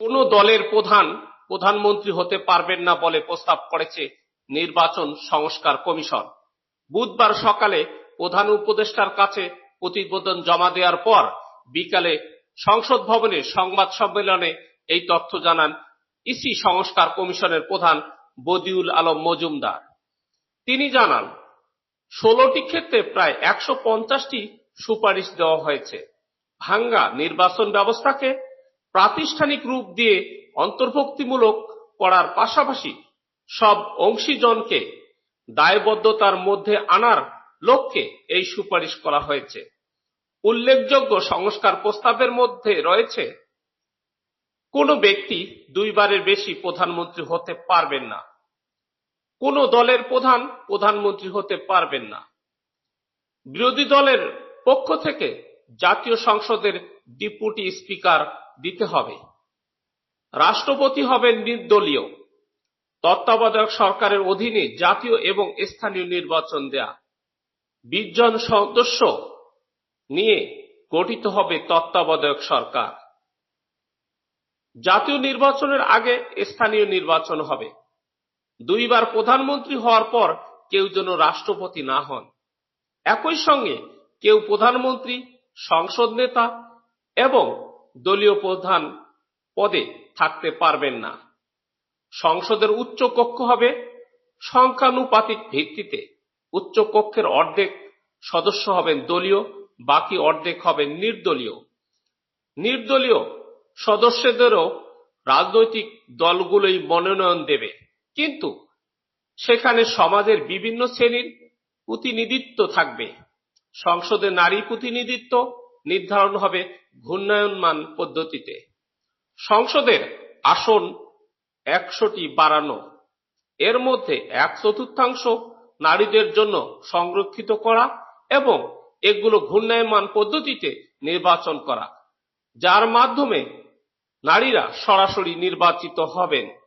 কোন দলের প্রধান, প্রধানমন্ত্রী হতে পারবেন না বলে প্রস্তাব করেছে নির্বাচন সংস্কার কমিশন। বুধবার সকালে প্রধান উপদেষ্টার কাছে প্রতিবেদন জমা দেওয়ার পর বিকালে সংসদ ভবনে সংবাদ সম্মেলনে এই তথ্য জানান ইসি সংস্কার কমিশনের প্রধান বদিউল আলম মজুমদার। তিনি জানান, ষোলোটি ক্ষেত্রে প্রায় একশো পঞ্চাশটি সুপারিশ দেওয়া হয়েছে। ভাঙ্গা নির্বাচন ব্যবস্থাকে প্রাতিষ্ঠানিক রূপ দিয়ে অন্তর্ভুক্তিমূলক করার পাশাপাশি সব অংশীজনকে দায়বদ্ধতার মধ্যে আনার লক্ষ্যে এই সুপারিশ করা হয়েছে। উল্লেখযোগ্য সংস্কার প্রস্তাবের মধ্যে রয়েছে, কোনো ব্যক্তি দুইবারের বেশি প্রধানমন্ত্রী হতে পারবেন না। কোন দলের প্রধান প্রধানমন্ত্রী হতে পারবেন না। বিরোধী দলের পক্ষ থেকে জাতীয় সংসদের ডেপুটি স্পিকার দিতে হবে। রাষ্ট্রপতি হবেন নির্দলীয়। তত্ত্বাবধায়ক সরকারের অধীনে জাতীয় এবং স্থানীয় নির্বাচন দেয়া। বিশ জন সদস্য নিয়ে গঠিত হবে তত্ত্বাবধায়ক সরকার। জাতীয় নির্বাচনের আগে স্থানীয় নির্বাচন হবে। দুইবার প্রধানমন্ত্রী হওয়ার পর কেউ যেন রাষ্ট্রপতি না হন। একই সঙ্গে কেউ প্রধানমন্ত্রী, সংসদ নেতা এবং দলীয় প্রধান পদে থাকতে পারবেন না। সংসদের উচ্চ কক্ষ হবে। সংখ্যানুপাতিক ভিত্তিতে উচ্চ কক্ষের অর্ধেক সদস্য হবেন দলীয়, বাকি অর্ধেক হবেন নির্দলীয়। নির্দলীয় সদস্যদেরও রাজনৈতিক দলগুলোই মনোনয়ন দেবে। কিন্তু সেখানে সমাজের বিভিন্ন শ্রেণির প্রতিনিধিত্ব থাকবে। সংসদে নারী প্রতিনিধিত্ব নির্ধারণ হবে ঘূর্ণায়নমান পদ্ধতিতে। সংসদের আসন একশোটি বাড়ানো। এর মধ্যে এক চতুর্থাংশ নারীদের জন্য সংরক্ষিত করা এবং এগুলো ঘূর্ণায়মান পদ্ধতিতে নির্বাচন করা, যার মাধ্যমে নারীরা সরাসরি নির্বাচিত হবেন।